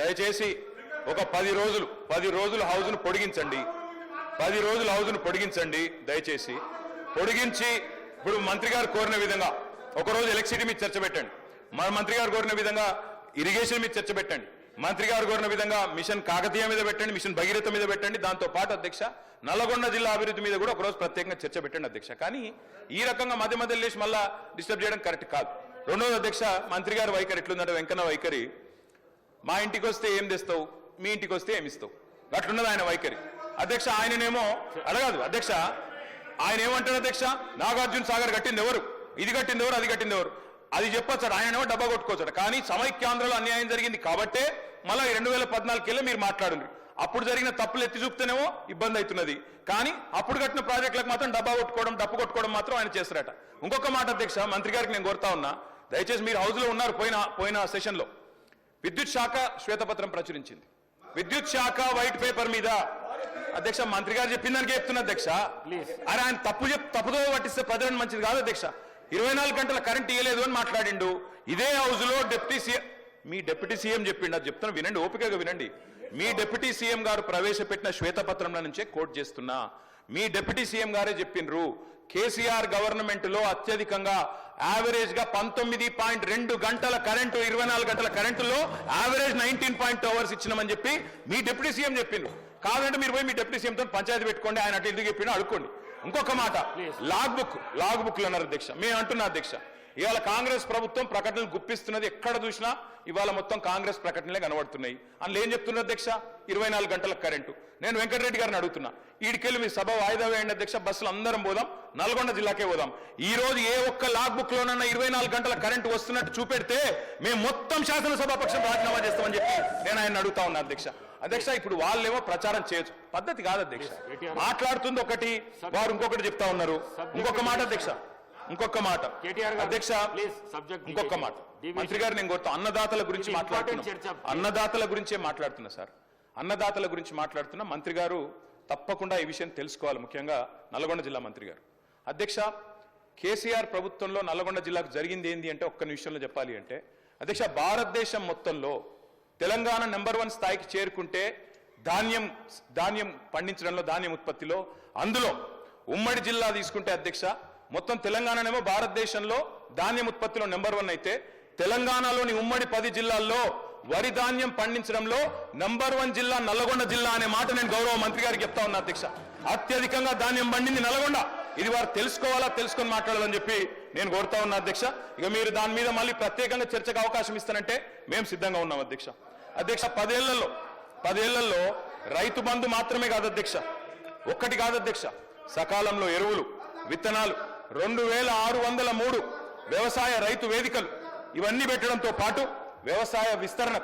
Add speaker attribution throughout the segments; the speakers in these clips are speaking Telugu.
Speaker 1: దయచేసి ఒక పది రోజులు పది రోజులు హౌస్ను పొడిగించండి. పది రోజులు హౌస్ను పొడిగించండి దయచేసి. పొడిగించి ఇప్పుడు మంత్రి గారు కోరిన విధంగా ఒకరోజు ఎలక్ట్రిసిటీ మీద చర్చ పెట్టండి. మన మంత్రి గారు కోరిన విధంగా ఇరిగేషన్ మీద చర్చ పెట్టండి. మంత్రి గారు కోరిన విధంగా మిషన్ కాకతీయ మీద పెట్టండి మిషన్ భగీరథ మీద పెట్టండి దాంతో పాటు అధ్యక్ష నల్గొండ జిల్లా అభివృద్ధి మీద కూడా ఒకరోజు ప్రత్యేకంగా చర్చ పెట్టండి అధ్యక్ష. కానీ ఈ రకంగా మధ్య మధ్యలో లేచి మళ్ళా డిస్టర్బ్ చేయడం కరెక్ట్ కాదు. రెండోది అధ్యక్ష మంత్రి గారి వైఖరి ఎట్లుందంటే వెంకన్న వైఖరి. మా ఇంటికి వస్తే ఏం తెస్తావు? మీ ఇంటికి వస్తే ఏమి ఇస్తావు? అట్లున్నది ఆయన వైఖరి. అధ్యక్ష ఆయననేమో అడగదు. అధ్యక్ష ఆయన ఏమంటాడు అధ్యక్ష? నాగార్జున సాగర్ కట్టింది ఎవరు? ఇది కట్టింది ఎవరు? అది కట్టింది ఎవరు? అది చెప్పొచ్చాడు ఆయనేమో డబ్బా కొట్టుకోవచ్చాడు కానీ సమైక్యాంధ్రలో అన్యాయం జరిగింది కాబట్టే మళ్ళీ ఈ రెండు వేల పద్నాలుగుకెళ్ళి మీరు మాట్లాడండి అప్పుడు జరిగిన తప్పులు ఎత్తి చూపుతేనేమో ఇబ్బంది అవుతున్నది. కానీ అప్పుడు కట్టిన ప్రాజెక్టులకు మాత్రం డబ్బా కొట్టుకోవడం డప్పు కొట్టుకోవడం మాత్రం ఆయన చేస్తారట ఇంకొక మాట అధ్యక్ష మంత్రి గారికి నేను కోరుతా ఉన్నా. దయచేసి మీరు హౌస్లో ఉన్నారు పోయిన పోయిన సెషన్లో. విద్యుత్ శాఖ శ్వేతపత్రం ప్రచురించింది. విద్యుత్ శాఖ వైట్ పేపర్ మీద అధ్యక్ష మంత్రి గారు చెప్పిన దానికే చెప్తున్నా అధ్యక్ష. అరే ఆయన తప్పు చెప్ తప్పుదో పట్టిస్తే ప్రజలను మంచిది కాదు అధ్యక్ష. ఇరవై నాలుగు గంటల కరెంట్ ఇవ్వలేదు అని మాట్లాడిండు. ఇదే హౌస్లో డిప్యూటీ సీఎం మీ డిప్యూటీ సీఎం చెప్పిండు. అది చెప్తాను వినండి ఓపికగా వినండి. మీ డిప్యూటీ సీఎం గారు ప్రవేశపెట్టిన శ్వేతపత్రంలో నుంచే కోట్ చేస్తున్నా. మీ డిప్యూటీ సీఎం గారే చెప్పిండ్రు. కేసీఆర్ గవర్నమెంట్లో అత్యధికంగా యావరేజ్గా పంతొమ్మిది పాయింట్ రెండు గంటల కరెంటు ఇరవై నాలుగు గంటల కరెంటులో యావరేజ్ నైన్టీన్ పాయింట్ అవర్స్ ఇచ్చినామని చెప్పి మీ డిప్యూటీ సీఎం చెప్పిండ్రు. కాదంటే మీరు పోయి మీ డిప్యూటీ సీఎం తో పంచాయతీ పెట్టుకోండి ఆయన అటు ఎందుకు చెప్పినా అడుక్కోండి. ఇంకొక మాట లాగ్ బుక్ లాగ్ బుక్లు అన్నారు అధ్యక్ష. మేము అంటున్నా అధ్యక్ష ఇవాళ కాంగ్రెస్ ప్రభుత్వం ప్రకటనలు గుప్పిస్తున్నది ఎక్కడ చూసినా ఇవాళ మొత్తం కాంగ్రెస్ ప్రకటనలే కనబడుతున్నాయి. అందులో ఏం చెప్తున్నారు అధ్యక్ష? ఇరవై నాలుగు గంటల కరెంటు. నేను వెంకటరెడ్డి గారిని అడుగుతున్నా. ఈడికెళ్ళి మీ సభ వాయిదా వేయండి అధ్యక్ష బస్సులు అందరం పోదాం నల్గొండ జిల్లాకే పోదాం. ఈ రోజు ఏ ఒక్క లాగ్ బుక్ లోనన్నా ఇరవై నాలుగు గంటల కరెంటు వస్తున్నట్టు చూపెడితే మేము మొత్తం శాసనసభాపక్షం రాజీనామా చేస్తామని చెప్పి నేను ఆయన అడుగుతా ఉన్నా అధ్యక్ష. అధ్యక్ష ఇప్పుడు వాళ్ళేమో ప్రచారం చేయొచ్చు. పద్ధతి కాదు అధ్యక్ష. మాట్లాడుతుంది ఒకటి వారు ఇంకొకటి చెప్తా ఉన్నారు. ఇంకొక మాట అధ్యక్ష. ఇంకొక మాట అధ్యక్ష ఇంకొక. మాట. మంత్రి గారు నేను కోరుతా అన్నదాతల గురించి మాట్లాడుతున్నా. అన్నదాతల గురించే మాట్లాడుతున్నా సార్ అన్నదాతల గురించి మాట్లాడుతున్నా మంత్రి గారు తప్పకుండా ఈ విషయం తెలుసుకోవాలి ముఖ్యంగా నల్గొండ జిల్లా మంత్రి గారు అధ్యక్ష కేసీఆర్ ప్రభుత్వంలో నల్గొండ జిల్లాకు జరిగింది ఏంది అంటే ఒక్క నిమిషంలో చెప్పాలి అంటే అధ్యక్ష భారతదేశం మొత్తంలో తెలంగాణ నెంబర్ వన్ స్థాయికి చేరుకుంటే ధాన్యం ధాన్యం పండించడంలో ధాన్యం ఉత్పత్తిలో అందులో ఉమ్మడి జిల్లా తీసుకుంటే అధ్యక్ష మొత్తం తెలంగాణనేమో భారతదేశంలో ధాన్యం ఉత్పత్తిలో నెంబర్ వన్ అయితే తెలంగాణలోని ఉమ్మడి పది జిల్లాల్లో వరి ధాన్యం పండించడంలో నంబర్ వన్ జిల్లా నల్లగొండ జిల్లా అనే మాట నేను గౌరవ మంత్రి గారికి చెప్తా ఉన్నా అధ్యక్ష. అత్యధికంగా ధాన్యం పండింది నల్గొండ. ఇది వారు తెలుసుకోవాలా తెలుసుకొని మాట్లాడాలని చెప్పి నేను కోరుతా ఉన్నా అధ్యక్ష. ఇక మీరు దాని మీద మళ్ళీ ప్రత్యేకంగా చర్చకు అవకాశం ఇస్తానంటే మేము సిద్ధంగా ఉన్నాం అధ్యక్ష. అధ్యక్ష పదేళ్ళలో పదేళ్ళలో రైతు బంధు మాత్రమే కాదు అధ్యక్ష. ఒక్కటి కాదు అధ్యక్ష. సకాలంలో ఎరువులు విత్తనాలు రెండు వేల ఆరు వందల మూడు వ్యవసాయ రైతు వేదికలు ఇవన్నీ పెట్టడంతో పాటు వ్యవసాయ విస్తరణ.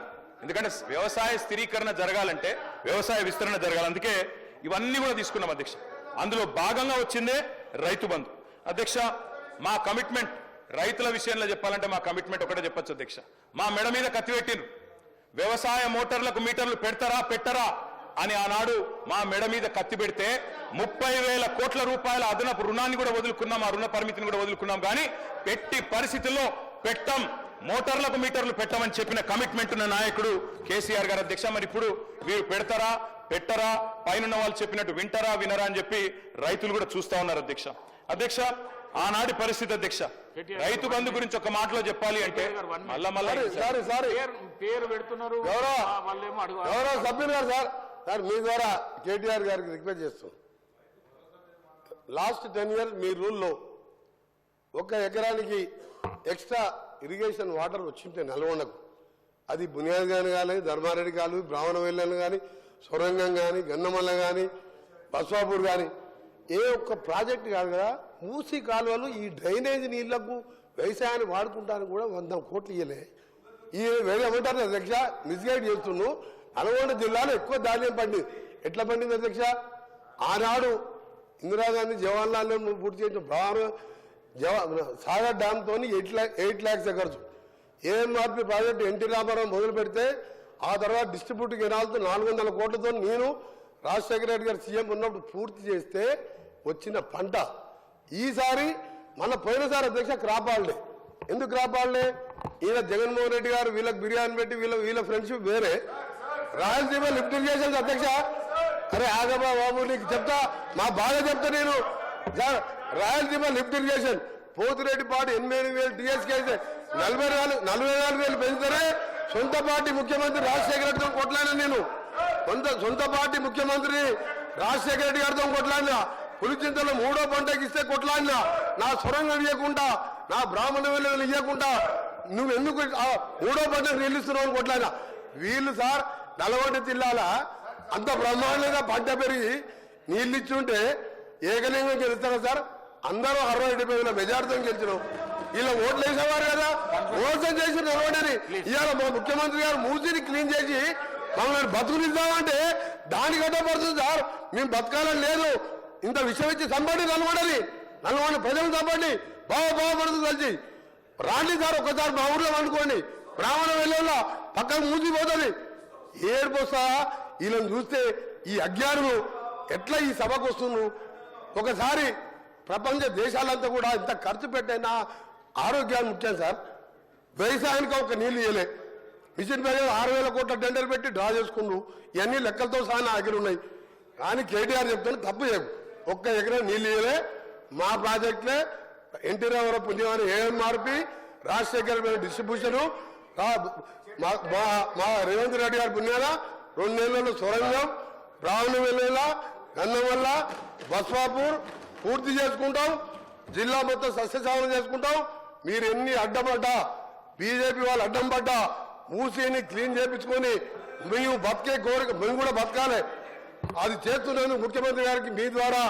Speaker 1: ఎందుకంటే వ్యవసాయ స్థిరీకరణ జరగాలంటే వ్యవసాయ విస్తరణ జరగాలి. అందుకే ఇవన్నీ కూడా తీసుకున్నాం అధ్యక్ష. అందులో భాగంగా వచ్చిందే రైతు బంధు. అధ్యక్ష మా కమిట్మెంట్ రైతుల విషయంలో చెప్పాలంటే మా కమిట్మెంట్ ఒకటే చెప్పొచ్చు అధ్యక్ష. మా మెడ మీద కత్తి పెట్టిండ్రు. వ్యవసాయ మోటార్లకు మీటర్లు పెడతారా పెట్టరా? అని ఆనాడు మా మెడ మీద కత్తి పెడితే ముప్పై వేల కోట్ల రూపాయల అదనపు రుణాన్ని కూడా వదులుకున్నాం ఆ రుణ పరిమితిని కూడా వదులుకున్నాం. కానీ పెట్టి పరిస్థితుల్లో పెట్టం మోటార్లకు మీటర్లు పెట్టమని చెప్పిన కమిట్మెంట్ ఉన్న నాయకుడు కేసీఆర్ గారు అధ్యక్ష. మరి ఇప్పుడు వీరు పెడతారా పెట్టరా పైన వాళ్ళు చెప్పినట్టు వింటారా వినరా అని చెప్పి రైతులు కూడా చూస్తా ఉన్నారు అధ్యక్ష. అధ్యక్ష ఆనాటి పరిస్థితి అధ్యక్ష. రైతు బంధు గురించి ఒక మాటలో చెప్పాలి అంటే మళ్ళా మళ్ళా
Speaker 2: సారీ సారీ
Speaker 3: పేరు పెడుతున్నారు.
Speaker 2: గౌరవ సభ్యులు గారు సార్. సార్ మీ ద్వారా కేటీఆర్ గారికి రిక్వెస్ట్ చేస్తున్నాం లాస్ట్ టెన్ ఇయర్స్ మీ రూల్లో ఒక ఎకరానికి ఎక్స్ట్రా ఇరిగేషన్ వాటర్ వచ్చింటే నల్గొండకు. అది బునియాద్ గాని కానీ ధర్మారెడ్డి కాలు బ్రాహ్మణ వెళ్ళని కానీ సొరంగం కానీ గన్నమల్ల కానీ బస్వాపూర్ కానీ ఏ ఒక్క ప్రాజెక్ట్ కాదు కదా మూసి కాలువలు ఈ డ్రైనేజ్ నీళ్ళకు వ్యవసాయాన్ని వాడుకుంటానికి కూడా వంద కోట్లు ఇయ్యలే. ఈ వేరే ఏమంటారు అధ్యక్ష మిస్గైడ్ చేస్తున్నావు. నల్గొండ జిల్లాలో ఎక్కువ ధాన్యం పండింది ఎట్లా పండింది అధ్యక్ష? ఆనాడు ఇందిరాగాంధీ జవహర్లాల్ నెహ్రూ పూర్తి చేసిన ప్రధాన జవా Sagar dam eight lakh eight lakhs acres. AMRP project NT Rama Rao మొదలు పెడితే ఆ తర్వాత డిస్ట్రిబ్యూట్ కెనాల్తో నాలుగు వందల కోట్లతో నేను రాజశేఖర రెడ్డి గారు సీఎం ఉన్నప్పుడు పూర్తి చేస్తే వచ్చిన పంట. ఈసారి మన పోయినసారి అధ్యక్ష క్రాప్ హాలిడే. ఎందుకు క్రాప్ హాలిడే? ఈయన జగన్మోహన్ రెడ్డి గారు వీళ్ళకి బిర్యానీ పెట్టి వీళ్ళ వీళ్ళ ఫ్రెండ్షిప్ వేరే. రాయలసీమ లిఫ్ట్ చేసేది అధ్యక్ష. అరే ఆగమా బాబు నీకు చెప్తా. మా బాగా చెప్తా నేను. Rayalaseema lift irrigation. Pothireddy party ఎనిమిది వేలు టీఎస్కే అయితే నలభై నాలుగు నలభై నాలుగు వేలు పెంచుతారే? సొంత పార్టీ ముఖ్యమంత్రి రాజశేఖర రెడ్డితో కొట్లాడినా నేను? సొంత సొంత పార్టీ ముఖ్యమంత్రి రాజశేఖర రెడ్డి గారితో కొట్లాడినా? పులిచింతలో మూడో పంటకి ఇస్తే కొట్లాడినా? నా సొరంగం ఇవ్వకుండా నా బ్రాహ్మణ వెళ్ళలు ఇవ్వకుండా నువ్వు ఎందుకు ఆ మూడో పంటకు నిలుస్తున్నావు అని కొట్లాడినా? వీళ్ళు సార్ నల్గొండ జిల్లాల అంత బ్రహ్మాండంగా పంట పెరిగి నీళ్ళు ఇచ్చుంటే ఏకలింగం గెలుస్తారా సార్. అందరూ అరవై డెబ్బై వేల మెజార్టీతో గెలిచినాం. ఇలా ఓట్లు వేసేవారు కదా. మోసం చేసి నల్గొండని ఇవాళ మా ముఖ్యమంత్రి గారు మూసిని క్లీన్ చేసి మమ్మల్ని బతుకునిద్దామంటే దానికి అడ్డపడుతుంది సార్. మేము బతకాలని లేదు. ఇంత విషయం ఇచ్చి చంపండి నల్గొండని. నల్గొండ ప్రజలు చంపండి. బాగా బాగుపడుతుంది కలిసి. రాండి సార్ ఒక్కసారి మా ఊర్లో వండుకోండి బ్రాహ్మణ వెళ్ళేలా పక్కకు మూసిపోతుంది ఏడుపు వీళ్ళని చూస్తే ఈ అజ్ఞానులు ఎట్లా ఈ సభకు వస్తున్నారు? ఒకసారి ప్రపంచ దేశాలంతా కూడా ఇంత ఖర్చు పెట్టైనా ఆరోగ్యాన్ని ముఖ్యం సార్. వ్యవసాయానికి ఒక నీళ్ళు ఇయ్యలే. మిషన్ పై ఆరు వేల కోట్ల టెండర్ పెట్టి డ్రా చేసుకుండు ఇవన్నీ లెక్కలతో సహా నా దగ్గర ఉన్నాయి. కానీ కేటీఆర్ చెప్తాను తప్పు చేయకు. ఒక్క ఎకరం నీళ్ళు ఇయ్యలే. మా ప్రాజెక్టులే. NT Rama Rao AM AMRP Rajasekhar distribution మా- మా- రేవంత్ రెడ్డి గారి పుణ్యాల రెండు నెలలు సొరంగం రావణ వెళ్ళేలా గన్నవల్ల బస్వాపూర్ పూర్తి చేసుకుంటాం జిల్లా మొత్తం సస్యసాధన చేసుకుంటాం. మీరు ఎన్ని అడ్డపడ్డా బీజేపీ వాళ్ళు అడ్డం పడ్డా మూసీని క్లీన్ చేపించుకొని మేము బతికే కోరిక మేము కూడా బతకాలి. అది చేస్తున్నందుకు ముఖ్యమంత్రి గారికి మీ ద్వారా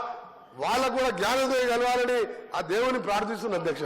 Speaker 2: వాళ్ళకు కూడా జ్ఞానోదయం కలవాలని ఆ దేవుని ప్రార్థిస్తున్న అధ్యక్ష.